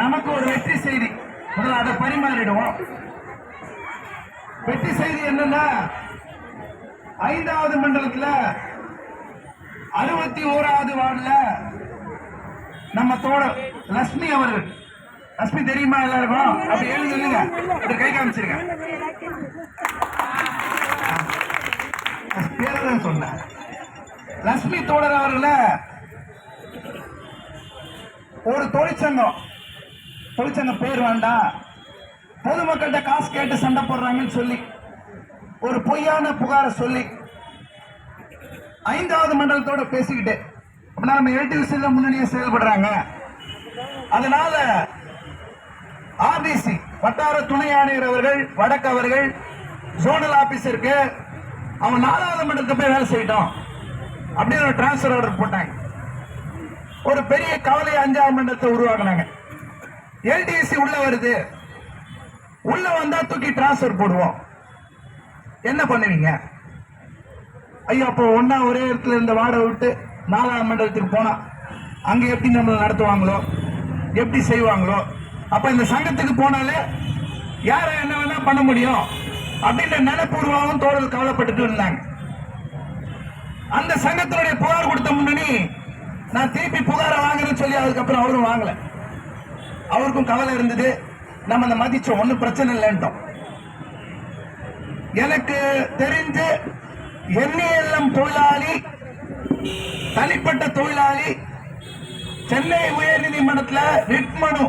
நமக்கு ஒரு வெற்றி செய்தி. முதல்ல அதை பரிமாறிடுவோம். வெற்றி செய்தி என்னன்னா ஐந்தாவது மண்டலத்துல அறுபத்தி ஓராவது வார்டுல நம்ம தோழர் லட்சுமி அவர்கள். லட்சுமி தெரியுமா எல்லாருக்கும்? அப்படி எழுதி சொல்லுங்க. இப்படி கை காமிச்சிருங்க. பேர் சொன்னேன். லட்சுமி தோழர் அவர்கள ஒரு தொழிற்சங்கம் தொழிற்சங்கம் பேர் வேண்டாம் பொதுமக்கள்கிட்ட காசு கேட்டு சண்டை போடுறாங்கன்னு சொல்லி ஒரு பொய்யான புகாரை சொல்லி ஐந்தாவது மண்டலத்தோட பேசிக்கிட்டு அப்படின்னா நம்ம எல்டிவிசியில் முன்னணியை செயல்படுறாங்க. அதனால ஆர்டிசி வட்டார துணை ஆணையர் அவர்கள் வடக்கு அவர்கள் ஜோனல் ஆபீஸருக்கு அவன் நாலாவது மண்டலத்துக்கு போய் வேலை செய்யட்டும். அப்படின்னு ஒரு டிரான்ஸ்பர் ஆர்டர் போட்டாங்க. ஒரு பெரிய கவலை அஞ்சாவது மண்டலத்தை உருவாக்குனாங்க. எல்டிசி உள்ள வருது. உள்ள வந்தா தூக்கி டிரான்ஸ்பர் போடுவோம். என்ன பண்ணுவீங்க? ஐயோ அப்போ ஒன்னா ஒரே இடத்துல இருந்த வாடகை விட்டு நாலாம் மண்டலத்துக்கு போனா அங்க எப்படி நம்மளை நடத்துவாங்களோ? எப்படி செய்வாங்களோ? அப்ப இந்த சங்கத்துக்கு போனாலே யார என்ன வேணா பண்ண முடியும் அப்படின்ற நிலப்பூர்வமும் தோழல் கவலைப்பட்டுட்டு இருந்தாங்க. அந்த சங்கத்தினுடைய புகார் கொடுத்த முன்னணி நான் திருப்பி புகாரை வாங்குறேன்னு சொல்லி அதுக்கப்புறம் அவரும் வாங்கல. அவருக்கும் கவலை இருந்தது. நம்ம அந்த மதிச்சோம் ஒன்றும் பிரச்சனை இல்லைன்ட்டோம். எனக்கு தெரிஞ்சு எண்ணெயெல்லாம் தொழிலாளி தனிப்பட்ட தொழிலாளி சென்னை உயர்நீதிமன்றத்துல ரிட் மனு.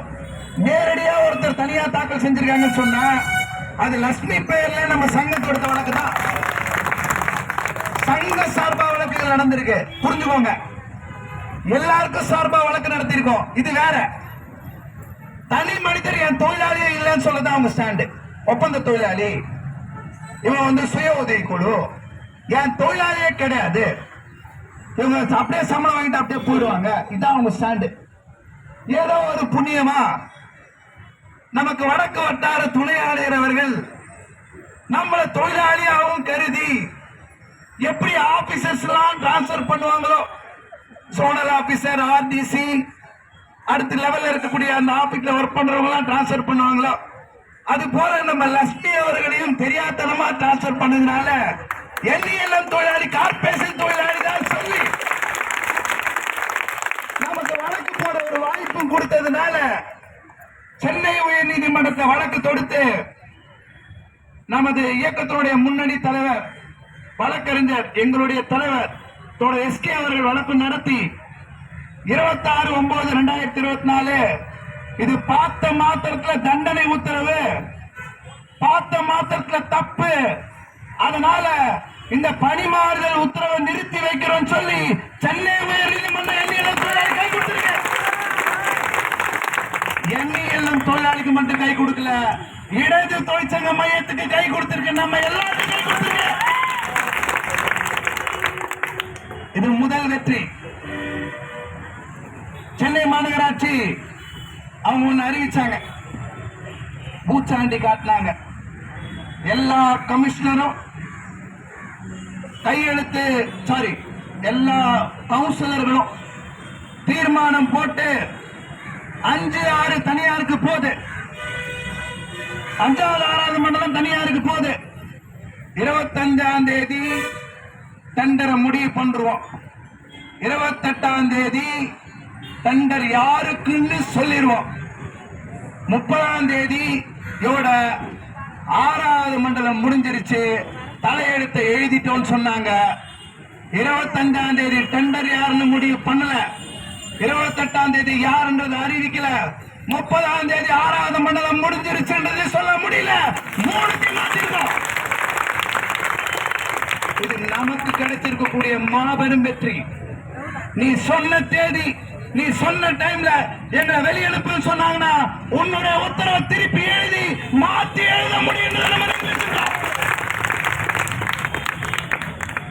நேரடியா ஒருத்தர் தனியா தாக்கல் செஞ்சிருக்காங்கன்னு சொன்னா அது லட்சுமி பெயர்ல நம்ம சங்கம் கொடுத்த வழக்கு தான். சங்க சார்பா வழக்குகள் நடந்திருக்கு. புரிஞ்சுக்கோங்க. எல்லாருக்கும் சார்பா வழக்கு நடத்திருக்கோம் இது வேற. தனி மனிதர் என் தொழிலாளியே இல்லைன்னு சொல்லதான் அவங்க ஸ்டாண்டு ஒப்பந்த தொழிலாளி. இவன் வந்து சுய உதவி குழு. என் தொழிலாளியே கிடையாது. இவங்க அப்படியே சம்பளம் வாங்கிட்டு அப்படியே போயிடுவாங்க. இதான் அவங்க ஸ்டாண்டு ஏதோ ஒரு புண்ணியமா நமக்கு வடக்கு வட்டார துணை ஆணையர் அவர்கள் நம்மள தொழிலாளியாகவும் கருதி எப்படி ஆபீசர்ஸ் எல்லாம் டிரான்ஸ்பர் பண்ணுவாங்களோ? சோனல் ஆபீசர் ஆர்டிசி அடுத்த லெவல்ல இருக்கக்கூடிய அந்த ஆபீஸ்ல ஒர்க் பண்றவங்க எல்லாம் டிரான்ஸ்பர் பண்ணுவாங்களோ? அது போல நம்ம லட்சுமி அவர்களையும் தெரியாதனமா டிரான்ஸ்பர் பண்ணதுனால எல்இஎல்எம் தொழிலாளி கார்பரேஷன் தொழிலாளி தான் சொல்லி நமக்கு வழக்கு போட ஒரு வாய்ப்பும் கொடுத்ததுனால சென்னை உயர் நீதிமன்றத்தை வழக்கு தொடுத்து நமது இயக்கத்தினுடைய முன்னணி தலைவர் வழக்கறிஞர் எங்களுடைய தலைவர் எஸ்கே அவர்கள் வழக்கு நடத்தி இருபத்தி ஆறு ஒன்பது ரெண்டாயிரத்தி இருபத்தி நாலு இது பார்த்த மாத்திரத்துல தண்டனை உத்தரவு. பார்த்த மாத்திரத்துல தப்பு. அதனால இந்த பணிமாறுதல் உத்தரவை நிறுத்தி வைக்கிறோம் சொல்லி சென்னை உயர் நீதிமன்ற எண்ணியலம் தொழிலாளி கை கொடுத்திருக்கு எண்ணியலம் தொழிலாளிக்கு மட்டும் கை கொடுக்கல. இடது தொழிற்சங்க மையத்துக்கு கை கொடுத்திருக்கு. நம்ம எல்லாருக்கும் கை கொடுத்திருக்கு இது முதல் வெற்றி. சென்னை மாநகராட்சி அவங்க ஒன்று அறிவிச்சாங்க. பூச்சாண்டி காட்டினாங்க. எல்லா கமிஷனரும் கையெழுத்து சாரி எல்லா கவுன்சிலர்களும் தீர்மானம் போட்டு அஞ்சு ஆறு தனியாருக்கு போகுது அஞ்சாவது ஆறாவது மண்டலம் தனியாருக்கு போகுது இருபத்தஞ்சாம் தேதி டெண்டரை முடிவு பண்றோம் இருபத்தெட்டாம் தேதி டெண்டர் யாருக்குன்னு சொல்லிடுவோம் முப்பதாம் தேதி இதோட ஆறாவது மண்டலம் முடிஞ்சிருச்சு. தலையெழுத்தை எழுதிட்டோம்னு சொன்னாங்க. இருபத்தஞ்சாம் தேதி டெண்டர் யாருன்னு முடிவு பண்ணல. இருபத்தெட்டாம் தேதி யாருன்றது அறிவிக்கல. முப்பதாம் தேதி ஆறாவது மண்டலம் முடிஞ்சிருச்சுன்றது சொல்ல முடியல. மூணுக்கு மாத்திருக்கோம் இது நமக்கு கிடைச்சிருக்கக்கூடிய மாபெரும் வெற்றி. நீ சொன்ன தேதி நீ சொன்ன டைம்ல எங்களை வெளியனுப்புன்னு சொன்னாங்கன்னா உன்னுடைய உத்தரவை திருப்பி எழுதி மாத்தி எழுத முடியும்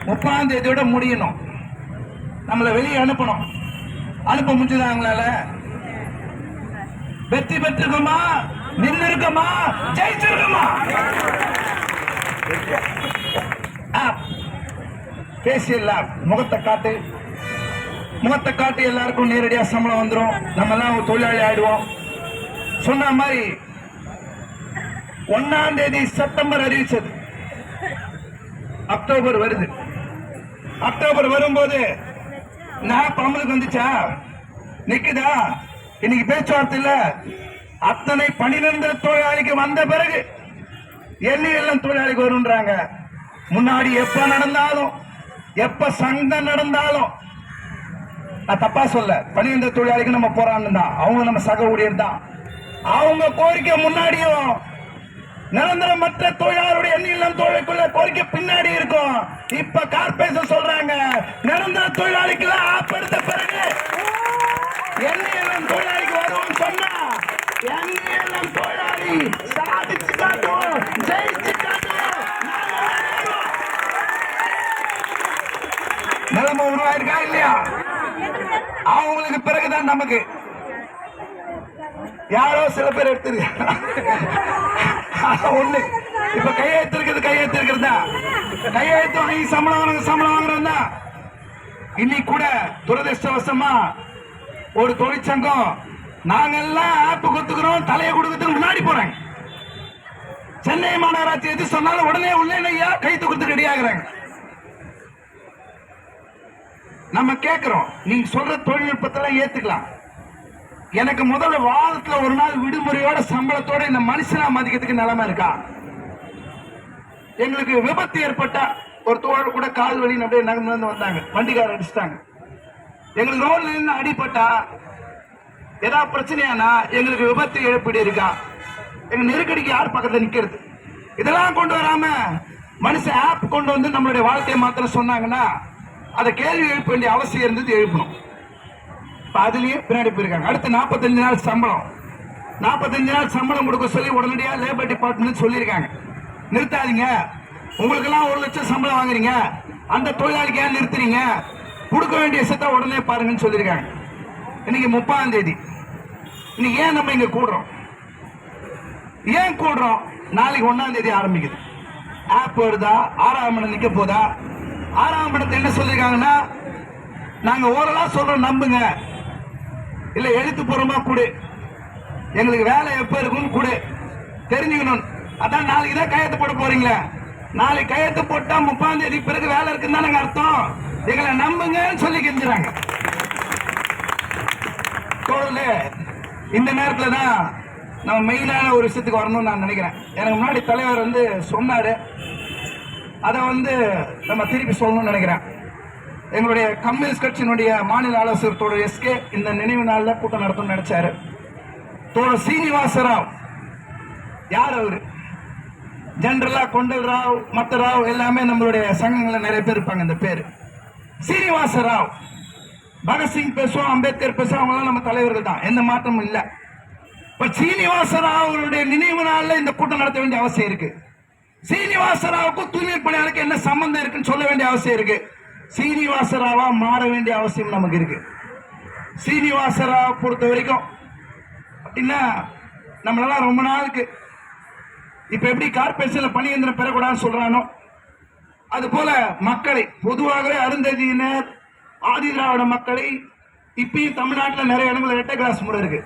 முப்பதாம் தேதியோட முடியணும். நம்மளை வெளியே அனுப்பணும். அனுப்ப முடிஞ்சதாங்களால? வெற்றி பெற்றிருக்கோமா? நின்று இருக்கோமா ஜெயிச்சிருக்கோமா பேசிடலாம். முகத்தை காட்டு. முகத்தை காட்டி எல்லாருக்கும் நேரடியா சம்பளம் வந்துரும். நம்ம எல்லாம் தொழிலாளி ஆயிடுவோம். சொன்ன மாதிரி ஒன்னாம் தேதி செப்டம்பர் அறிவிச்சது. அக்டோபர் வருது. அக்டோபர் வரும்போது நான் பம்பளுக்கு வந்துச்சா? நிக்குதா? இன்னைக்கு பேச்சுவார்த்தை இல்ல. அத்தனை பனிரெண்டு தொழிலாளிக்கு வந்த பிறகு எண்ணி எல்லாம் தொழிலாளிக்கு வரும்ன்றாங்க. முன்னாடி எப்ப நடந்தாலும் எப்ப சங்கம் நடந்தாலும் நான் தப்பா சொல்ல. பணியந்த தொழிலாளிக்கு நம்ம போராடணும் தான் அவங்க நம்ம சக ஊழியர் தான் அவங்க கோரிக்கை முன்னாடியும் நிரந்தரமற்ற தொழிலாளருடைய எண்ணிலம் தொழிலுக்குள்ள கோரிக்கை பின்னாடி இருக்கும். இப்ப கார்பரேஷன் சொல்றாங்க நிரந்தர தொழிலாளிக்கு எல்லாம் எடுத்த பிறகு எண்ணிலம் தொழிலாளிக்கு வரும்னு சொன்னா எண்ணிலம் தொழிலாளி சாதிச்சு காட்டும் ஜெயிச்சு காட்டும் நிலைமை உருவாயிருக்கா இல்லையா தான் நமக்கு. யாரோ சில பேர் எடுத்திருக்காங்க ஒண்ணு. இப்ப கையெழுத்து இருக்குது கையெழுத்து இருக்கிறதா கையெழுத்து வாங்கி சம்பளம் வாங்குறது சம்பளம் வாங்குறோம் தான். இன்னைக்கு கூட துரதிருஷ்டவசமா ஒரு தொழிற்சங்கம் நாங்க எல்லாம் ஆப்பு கொத்துக்கிறோம் தலையை கொடுக்கறதுக்கு முன்னாடி போறாங்க. சென்னை மாநகராட்சி எது சொன்னாலும் உடனே உள்ளே ஐயா கை தூக்கிறதுக்கு ரெடி ஆகுறாங்க நம்ம கேட்கிறோம் நீங்க சொல்ற தொழில்நுட்பத்தெல்லாம் ஏத்துக்கலாம். எனக்கு முதல்ல வாரத்துல ஒரு நாள் விடுமுறையோட சம்பளத்தோட இந்த மனுஷனா மதிக்கிறதுக்கு நிலைமை இருக்கா? எங்களுக்கு விபத்து ஏற்பட்ட ஒரு தோழர் கூட கால் வழி அப்படியே நகர்ந்து நடந்து வந்தாங்க. வண்டிக்காரர் அடிச்சிட்டாங்க. எங்களுக்கு ரோட்ல நின்று அடிப்பட்டா ஏதாவது பிரச்சனையானா எங்களுக்கு விபத்து இழப்பீடு இருக்கா? எங்க நெருக்கடிக்கு யார் பக்கத்துல நிக்கிறது? இதெல்லாம் கொண்டு வராம மனுஷன் ஆப் கொண்டு வந்து நம்மளுடைய வாழ்க்கையை மாத்திரம் சொன்னாங்கன்னா அதை கேள்வி எழுப்ப வேண்டிய அவசியம் இருந்தது எழுப்பணும். இப்போ அதுலயும் பின்னாடி போயிருக்காங்க. அடுத்து 45 நாள் சம்பளம். 45 நாள் சம்பளம் கொடுக்க சொல்லி உடனடியாக லேபர் டிபார்ட்மெண்ட் சொல்லியிருக்காங்க. நிறுத்தாதீங்க. உங்களுக்கெல்லாம் ஒரு லட்சம் சம்பளம் வாங்குறீங்க. அந்த தொழிலாளிக்கு ஏன் நிறுத்துறீங்க? கொடுக்க வேண்டிய விஷயத்த உடனே பாருங்கன்னு சொல்லியிருக்காங்க. இன்னைக்கு முப்பதாம் தேதி. இன்னைக்கு ஏன் நம்ம இங்கே கூடுறோம்? ஏன் கூடுறோம்? நாளைக்கு ஒன்றாம் தேதி ஆரம்பிக்குது. ஆப் வருதா? ஆறாம் மணி நிற்க போதா? ஆறாம் படத்தை என்ன சொல்லியிருக்காங்கன்னா நாங்க ஓரளா சொல்றோம் நம்புங்க. இல்ல எழுத்துப்பூர்வமா கொடு. எங்களுக்கு வேலை எப்ப இருக்கும்னு கொடு. தெரிஞ்சுக்கணும். அதான் நாளைக்கு தான் கையெழுத்து போட போறீங்களே. நாளைக்கு கையெழுத்து போட்டா முப்பாம் தேதி பிறகு வேலை இருக்குன்னு தானங்க அர்த்தம். எங்களை நம்புங்கன்னு சொல்லி கெஞ்சுறாங்க. தோழர்களே, இந்த நேரத்துல தான் நம்ம மெயினான ஒரு விஷயத்துக்கு வரணும்னு நான் நினைக்கிறேன். எனக்கு முன்னாடி தலைவர் வந்து சொன்னாரு. அதை வந்து நம்ம திருப்பி சொல்லணும்னு நினைக்கிறேன். எங்களுடைய கம்யூனிஸ்ட் கட்சியினுடைய மாநில ஆலோசகர் தோழர் எஸ்கே இந்த நினைவு நாளில் கூட்டம் நடத்தணும்னு நினைச்சாரு. தோழர் சீனிவாசராவ் யார் அவர்? ஜென்ரலா கொண்டல் ராவ் மத்த ராவ் எல்லாமே நம்மளுடைய சங்கங்களில் நிறைய பேர் இருப்பாங்க இந்த பேர். சீனிவாச ராவ் பகத்சிங் பேசுவோம் அம்பேத்கர் பேசுவோம் அவங்களாம் நம்ம தலைவர்கள் தான். எந்த மாற்றமும் இல்லை. இப்போ சீனிவாச ராவ் அவருடைய நினைவு நாளில் இந்த கூட்டம் நடத்த வேண்டிய அவசியம் இருக்குது சீனிவாசராவுக்கும் தூய்மை பணியாளருக்கு என்ன சம்பந்தம் இருக்குன்னு சொல்ல வேண்டிய அவசியம் இருக்கு. சீனிவாசராவா மாற வேண்டிய அவசியம் நமக்கு இருக்கு. சீனிவாச பொறுத்த வரைக்கும் அப்படின்னா நம்மளெல்லாம் ரொம்ப நாளுக்கு இப்ப எப்படி கார்பரேஷன்ல பணியந்திரம் பெறக்கூடாதுன்னு சொல்றானோ அது போல மக்களை பொதுவாகவே அருந்ததியினர் ஆதி திராவிட மக்களை இப்பயும் தமிழ்நாட்டில் நிறைய இடங்கள் ரெட்டை கிளாஸ் முறை இருக்கு.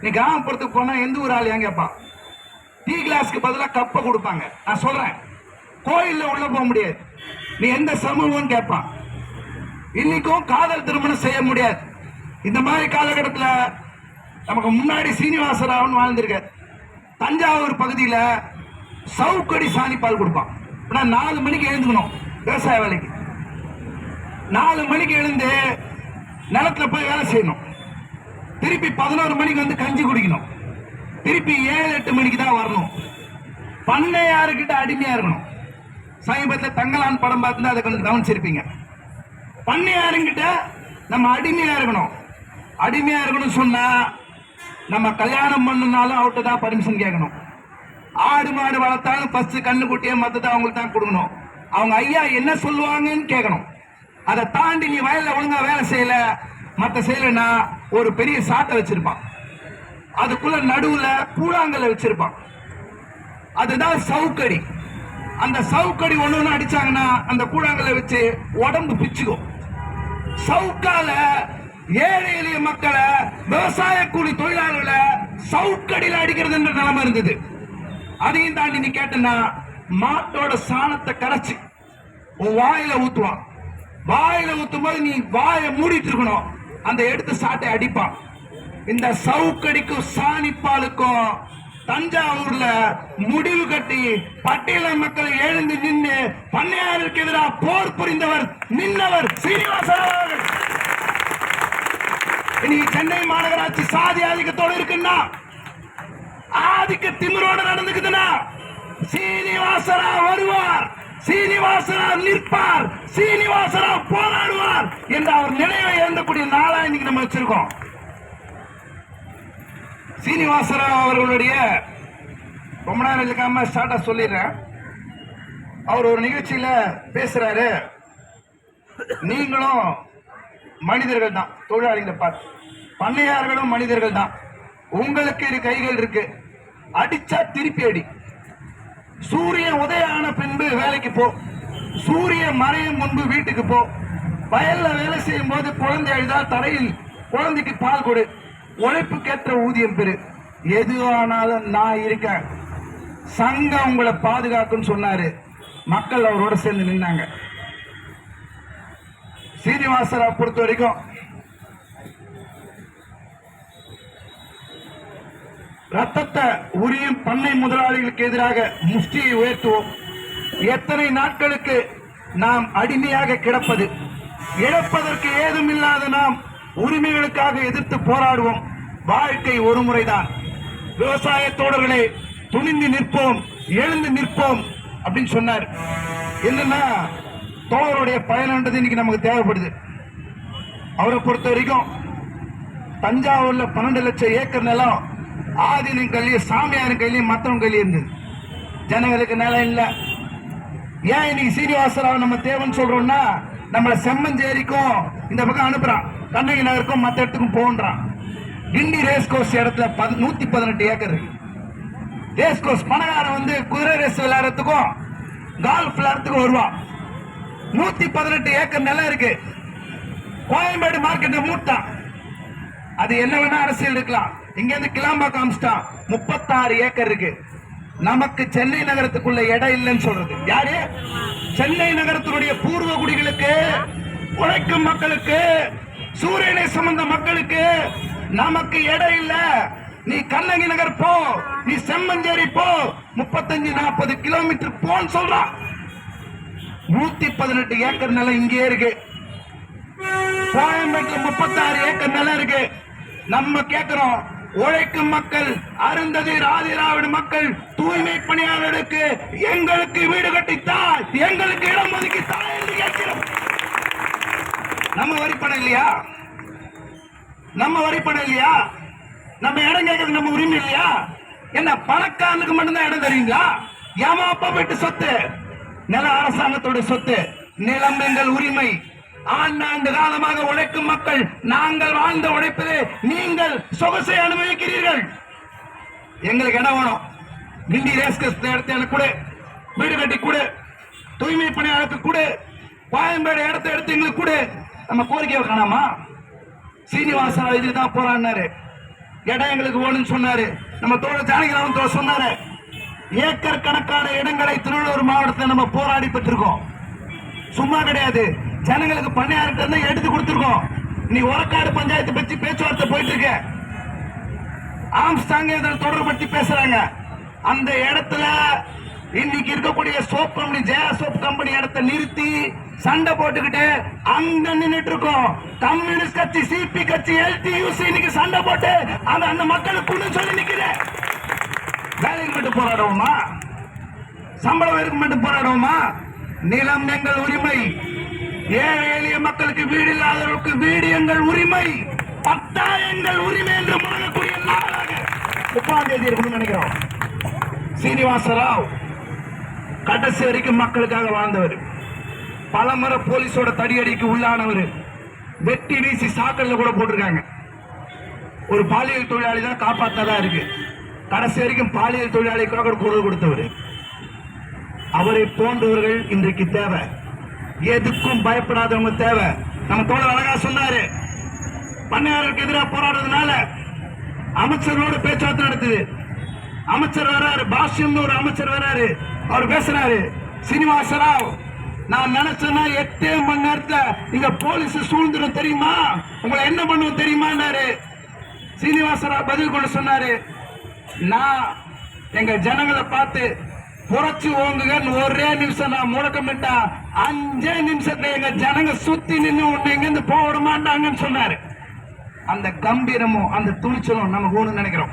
நீ கிராமப்புறத்துக்கு போனா எந்த ஊர் ஆள் ஏன் கேட்பான்? டீ கிளாஸ்க்கு பதிலாக கப்பை கொடுப்பாங்க. நான் சொல்றேன். கோயில்ல உள்ள போக முடியாது. நீ எந்த சமூகம்னு கேட்பான். இன்னைக்கும் காதல் திருமணம் செய்ய முடியாது. இந்த மாதிரி காலகட்டத்தில் நமக்கு முன்னாடி சீனிவாசராவன் வாழ்ந்திருக்கார். தஞ்சாவூர் பகுதியில் சவுக்கடி சாணி பால் கொடுப்பான். ஆனா நாலு மணிக்கு எழுந்துக்கணும் விவசாய வேலைக்கு. நாலு மணிக்கு எழுந்து நிலத்துல போய் வேலை செய்யணும். திருப்பி பதினோரு மணிக்கு வந்து கஞ்சி குடிக்கணும். திருப்பி ஏழு எட்டு மணிக்கு தான் வரணும். பண்ணையாருக்கிட்ட அடிமையா இருக்கணும். சமீபத்தில் தங்கலான் படம் பார்த்து அதை கொஞ்சம் கவனிச்சிருப்பீங்க. பண்ணையாருங்கிட்ட நம்ம அடிமையா இருக்கணும். அடிமையா இருக்கணும் சொன்னா நம்ம கல்யாணம் பண்ணுனாலும் அவர்கிட்ட தான் பர்மிஷன் கேட்கணும். ஆடு மாடு வளர்த்தாலும் ஃபர்ஸ்ட் கண்ணு குட்டியை மத்ததை அவங்களுக்கு தான் கொடுக்கணும். அவங்க ஐயா என்ன சொல்லுவாங்கன்னு கேட்கணும். அதை தாண்டி நீ வயலில் ஒழுங்கா வேலை செய்யல. மற்ற செய்யலைன்னா ஒரு பெரிய சாட்டை வச்சிருப்பான். அதுக்குள்ள நடுவுல கூழாங்கல்ல வச்சிருப்பான். அதுதான் சவுக்கடி. அந்த சவுக்கடி ஒண்ணு ஒன்று அடிச்சாங்கன்னா அந்த கூழாங்கல்ல வச்சு உடம்பு பிச்சுக்கும். சவுக்கால ஏழை எளிய மக்களை விவசாய கூலி தொழிலாளர்களை சவுக்கடியில் அடிக்கிறதுன்ற நிலைமை இருந்தது. அதையும் தாண்டி நீ கேட்டனா மாட்டோட சாணத்தை கரைச்சு உன் வாயில ஊத்துவான். வாயில ஊத்தும் போது நீ வாயை மூடிட்டு இருக்கணும். அந்த எடுத்து சாட்டை அடிப்பான். இந்த சவுக்கடிக்கும் சாணிப்பாலுக்கும் தஞ்சாவூர்ல முடிவு கட்டி பட்டியல மக்கள் எழுந்து நின்று பண்ணையாருக்கு எதிராக போர் புரிந்தவர் நின்னவர் சீனிவாசன் இனி இன்னைக்கு சென்னை மாநகராட்சி சாதி ஆதிக்கத்தோடு இருக்குன்னா? ஆதிக்க திமிரோட நடந்துக்குதுன்னா? சீனிவாசரா வருவார் சீனிவாசரா நிற்பார் சீனிவாசரா போராடுவார் என்ற அவர் நினைவை எழுந்தக்கூடிய நாளா இன்னைக்கு நம்ம வச்சிருக்கோம். சீனிவாசராவ் அவர்களுடைய ரொம்ப நேரம் இருக்காம ஸ்டார்டா சொல்லிடுறேன். அவர் ஒரு நிகழ்ச்சியில பேசுறாரு. நீங்களும் மனிதர்கள் தான் தொழிலாளிகளை பார்த்து. பண்ணையார்களும் மனிதர்கள் தான். உங்களுக்கு இரு கைகள் இருக்கு. அடிச்சா திருப்பி அடி. சூரியன் உதயான ஆன பின்பு வேலைக்கு போ. சூரியன் மறையும் முன்பு வீட்டுக்கு போ. வயல்ல வேலை செய்யும் போது குழந்தை அழுதால் தரையில் குழந்தைக்கு பால் கொடு. உழைப்புக்கேற்ற ஊதியம் பெரு எது ஆனாலும் நான் இருக்கேன். சங்கம் உங்களை பாதுகாக்கும் சொன்னாரு. மக்கள் அவரோட சேர்ந்து நின்னாங்க. சீனிவாசரா பொறுத்த வரைக்கும் ரத்தத்தை உரியும் பண்ணை முதலாளிகளுக்கு எதிராக முஷ்டியை உயர்த்துவோம். எத்தனை நாட்களுக்கு நாம் அடிமையாக கிடப்பது? இழப்பதற்கு ஏதும் இல்லாத நாம் உரிமைகளுக்காக எதிர்த்து போராடுவோம். வாழ்க்கை ஒரு முறைதான். விவசாய தோழர்களே துணிந்து நிற்போம் எழுந்து நிற்போம் அப்படின்னு சொன்னார். என்னன்னா தோழருடைய பயனன்றது இன்னைக்கு நமக்கு தேவைப்படுது. அவரை பொறுத்த வரைக்கும் தஞ்சாவூர்ல பன்னெண்டு லட்சம் ஏக்கர் நிலம் ஆதினின் கையிலையும் சாமியாரின் கையிலையும் மற்றவங்க கையிலையும் இருந்தது. ஜனங்களுக்கு நிலம் இல்லை. ஏன் இன்னைக்கு சீனிவாசராவை நம்ம தேவைன்னு சொல்றோம்னா நம்மள செம்மஞ்சேரிக்கும் இந்த பக்கம் அனுப்புறான். கண்ணகி நகருக்கும் மற்ற இடத்துக்கும் போன்றான் கிண்டி ரேஸ் கோர்ஸ் இடத்துல நூத்தி பதினெட்டு ஏக்கர் இருக்கு. ரேஸ் கோர்ஸ் பணக்காரன் வந்து குதிரை ரேஸ் விளையாடுறதுக்கும் கால்ஃப் விளையாடுறதுக்கும் வருவான். நூத்தி பதினெட்டு ஏக்கர் நிலம் இருக்கு. கோயம்பேடு மார்க்கெட்டை மூட்டான். அது என்ன வேணா அரசியல் இருக்கலாம். இங்க இருந்து கிளாம்பாக்கம் அமிச்சிட்டான். முப்பத்தாறு ஏக்கர் இருக்கு. நமக்கு சென்னை நகரத்துக்குள்ள இடம் இல்லைன்னு சொல்றது. யாரு? சென்னை நகரத்தினுடைய பூர்வ குடிகளுக்கு உழைக்கும் மக்களுக்கு சூரியனை சம்பந்த மக்களுக்கு நமக்கு இடம் இல்ல. நீ கண்ணகி நகர் போ நீ செம்மஞ்சேரி போ முப்பத்தஞ்சு நாற்பது கிலோமீட்டர் போன்னு சொல்றான் நூத்தி பதினெட்டு ஏக்கர் நிலம் இங்கே இருக்கு. கோயம்பேட்டில் முப்பத்தாறு ஏக்கர் நிலம் இருக்கு. நம்ம கேட்கிறோம் உழைக்கும் மக்கள் அருந்ததி ராதிராவிட மக்கள் தூய்மை பணியாளர்களுக்கு எங்களுக்கு வீடு கட்டித்தா எங்களுக்கு இடம் ஒதுக்கித்தா என்று கேட்கிறோம். நம்ம வரிப்பணம் இல்லையா? நம்ம வரிப்பணம் இல்லையா? நம்ம இடம் கேட்கறது நம்ம உரிமை இல்லையா? என்ன பணக்காரனுக்கு மட்டும்தான் இடம் தெரியுங்களா ஏமா அப்பா வீட்டு சொத்து? நில அரசாங்கத்தோட சொத்து. நிலம் எங்கள் உரிமை. ஆண்டாண்டு காலமாக உழைக்கும் மக்கள் நாங்கள் வாழ்ந்த உழைப்பதே நீங்கள் சொகுசை அனுபவிக்கிறீர்கள். எங்களுக்கு இடம் வேணும். கிண்டி ரேஸ்கஸ் இடத்த எனக்கு கூட. வீடு கட்டி கொடு. தூய்மை பணியாளருக்கு கூடு. கோயம்பேடு இடத்த எடுத்து எங்களுக்கு கொடு. நம்ம கோரிக்கையை காணாமா? சீனிவாசா இதுக்கு தான் போறான்னாரு. இடம் எங்களுக்கு வேணும்னு சொன்னாரு. நம்ம தோழர் ஜானகிராமன் தோழர் சொன்னாரு. ஏக்கர் கணக்கான இடங்களை திருவள்ளூர் மாவட்டத்தில் நம்ம போராடி பெற்றிருக்கோம். சும்மா கிடையாது. ஜனங்களுக்கு பண்ணையார்கிட்ட இருந்து எடுத்து கொடுத்துருக்கோம். நீ ஒரக்காடு பஞ்சாயத்து பற்றி பேச்சுவார்த்தை போயிட்டு இருக்க ஆம்ஸ்டாங் இதில் தொடர்படுத்தி பேசுறாங்க. அந்த இடத்துல இன்னைக்கு இருக்கக்கூடிய soap company Jaya soap company இடத்தை நிறுத்தி சண்டை போட்டுக்கிட்டு அங்க நின்னுட்டு இருக்கோம் கம்யூனிஸ்ட் கட்சி சிபி கட்சி எல்டியூசி இன்னைக்கு சண்டை போட்டு அந்த அந்த மக்களுக்கு சொல்லி நிக்கிறேன் வேலைக்கு மட்டும் போராடுவோமா? சம்பளம் இருக்கு மட்டும் போராடுவோமா? நிலம் எங்கள் உரிமை. ஏழை எளிய மக்களுக்கு வீடு இல்லாதவர்களுக்கு வீடு எங்கள் உரிமை பத்தா எங்கள் உரிமை என்று முழங்கக்கூடிய நாளாக முப்பாம் தேதி நினைக்கிறோம். சீனிவாச ராவ் கடைசி வரைக்கும் மக்களுக்காக வாழ்ந்தவர். பலமுறை போலீஸோட தடியடிக்கு உள்ளானவர். வெட்டி வீசி சாக்கல்ல கூட போட்டிருக்காங்க. ஒரு பாலியல் தொழிலாளி தான் காப்பாத்ததா இருக்கு. கடைசி வரைக்கும் பாலியல் தொழிலாளிக்காக குரல் கொடுத்தவர். அவரை போன்றவர்கள் இன்றைக்கு தேவை. எதுக்கும் பயப்படாதவங்க தேவை. நம்ம தோழர் அழகா சொன்னாரு. பண்ணையாருக்கு எதிராக போராடுறதுனால அமைச்சரோட பேச்சுவார்த்தை நடத்துது அமைச்சர் வராரு பாஷ்யம் ஒரு அமைச்சர் வராரு. அவர் பேசுறாரு சீனிவாச ராவ் நான் நினைச்சேன்னா எட்டே மணி நேரத்துல இங்க போலீஸ் சூழ்ந்துடும் தெரியுமா? உங்களை என்ன பண்ணுவோம் தெரியுமான்னாரு. சீனிவாச ராவ் பதில் கொண்டு சொன்னாரு நான் எங்க ஜனங்களை பார்த்து புரட்சி ஓங்குங்கன்னு ஒரே நிமிஷம் நான் முழக்கமிட்டா அஞ்சே நிமிஷத்துல எங்க ஜனங்க சுத்தி நின்று உண்டு எங்கிருந்து போட மாட்டாங்கன்னு சொன்னாரு. அந்த கம்பீரமும் அந்த துணிச்சலும் நமக்கு ஒண்ணு நினைக்கிறோம்.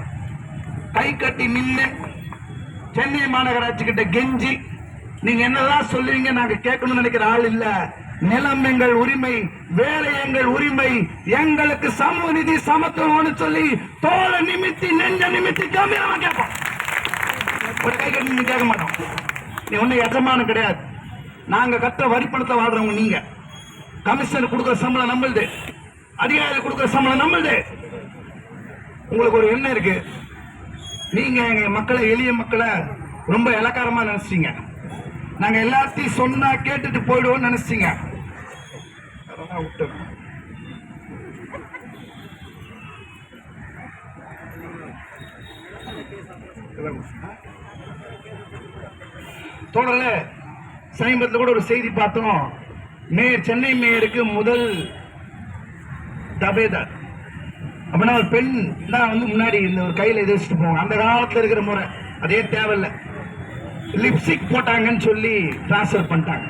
கை கட்டி நின்று சென்னை மாநகராட்சி கிட்ட கெஞ்சி நீங்க என்னதான் சொல்லுவீங்க நாங்க கேட்கணும்னு நினைக்கிற ஆள் இல்ல. நிலம் எங்கள் உரிமை வேலை எங்கள் உரிமை எங்களுக்கு சமூக நிதி சமத்துவம்னு சொல்லி தோலை நிமித்தி நெஞ்ச நிமித்தி கம்பீரமா கேட்போம். ஒரு கை கட்டி நீங்க கேட்க மாட்டோம். நீ ஒன்றும் எஜமானம் கிடையாது. நாங்க கட்ட வரி பணத்தை வாழ்றவங்க நீங்க. கமிஷனர் கொடுக்குற சம்பளம் நம்மளுது. அதிகாரி கொடுக்குற சம்பளம் நம்மளுது. உங்களுக்கு ஒரு எண்ணம் இருக்கு. நீங்க எங்க மக்களை எளிய மக்களை ரொம்ப இலக்காரமா நினைச்சிங்க நாங்க எல்லாத்தையும் சொன்னா கேட்டுட்டு போயிடுவோம் நினைச்சிங்க அதெல்லாம் விட்டு. தோழர்களே சமீபத்தில் கூட ஒரு செய்தி பார்த்தோம். மேயர் சென்னை மேயருக்கு முதல் தபேதார். அப்படின்னா ஒரு பெண் தான் வந்து முன்னாடி இந்த ஒரு கையில் எது வச்சுட்டு போவாங்க. அந்த காலத்தில் இருக்கிற முறை அதே தேவையில்ல. லிப்ஸ்டிக் போட்டாங்கன்னு சொல்லி டிரான்ஸ்ஃபர் பண்ணிட்டாங்க.